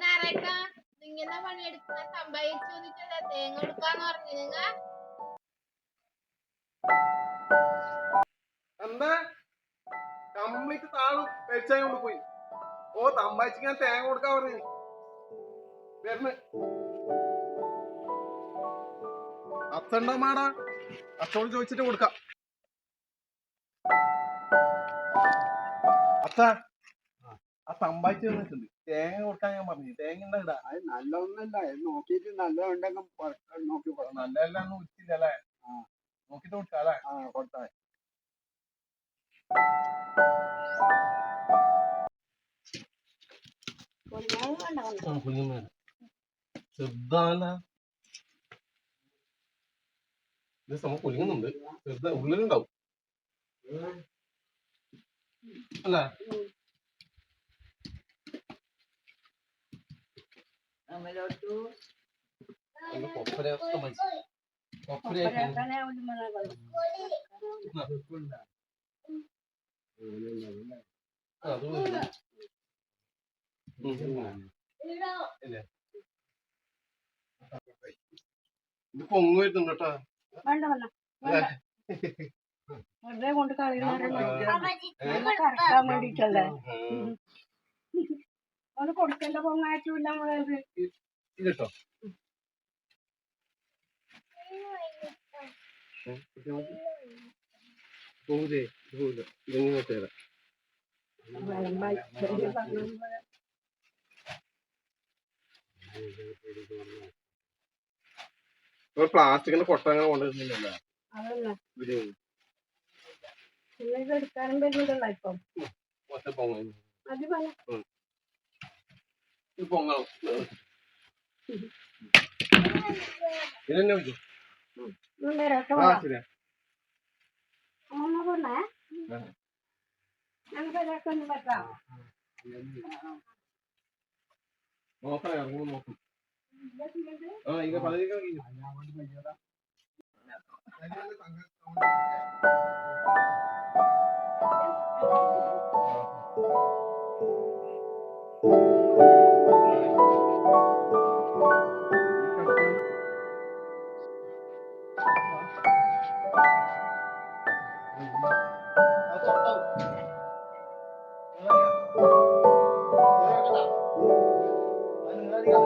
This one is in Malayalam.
ഞായറാഴ്ച ഇങ്ങനെ പണിയെടുക്കുന്ന സമ്പാദിച്ചു ചോദിച്ചതാ. തേങ്ങ എടുക്കാന്ന് പറഞ്ഞു. നിങ്ങ? എന്താ? കംപ്ലീറ്റ് താളും പെരിച്ചായി കൊണ്ട് ഓ തമ്പാച്ചിക്ക് ഞാൻ തേങ്ങ കൊടുക്കാൻ പറഞ്ഞു. വരുന്നു. അത്തണ്ടമാടാ അത്തോട് ചോദിച്ചിട്ട് കൊടുക്കാം. അച്ഛ ആ തമ്പാച്ചി വന്നിട്ടുണ്ട്. തേങ്ങ കൊടുക്കാൻ ഞാൻ പറഞ്ഞു തേങ്ങ ഉണ്ടാ അത് നല്ലതൊന്നല്ല. നോക്കിയിട്ട് നല്ലതുണ്ടെങ്കിൽ നോക്കി കൊടുക്കണം നല്ലതെല്ലാം ഒന്നും അല്ലേ? നോക്കിട്ട് കൊടുക്കാം അല്ലേ? ആ കൊടുത്താൽ ഇത് സമയം കുലുങ്ങുന്നുണ്ട്. ചെറുത ഉള്ളിലുണ്ടാവും അല്ല അതിന്റെ കൊപ്പരയൊക്കെ മതി. കൊപ്പരയൊക്കെ ആ, അത് മതി. ഉം. ഇല്ലേ? ഇത് പൊങ്ങ് വരുന്നുണ്ട് കേട്ടാ. വേണ്ട വേണ്ട. അല്ലേ? വെറുതെ കൊണ്ട്? കറക്കാൻ വേണ്ടിട്ടല്ലേ. ഒന്ന് കൊടുക്കേണ്ട നമ്മളത് പോകൂലേ ഇതെങ്ങനെ തരാം. പ്ലാസ്റ്റിക്കിന്റെ പൊട്ടങ്ങൾ കൊണ്ടുവരുന്നില്ലല്ലോ. അതല്ല ഇത് ഇത് എടുക്കാനും വരുന്നില്ലല്ലോ ഇപ്പം ഇത് പൊങ്ങണം. ഇതെന്നെ വെച്ചു. നേരത്തെ ആ ശരിയാ. ഒന്ന് പറഞ്ഞേ ആ. ഞങ്ങൾക്ക്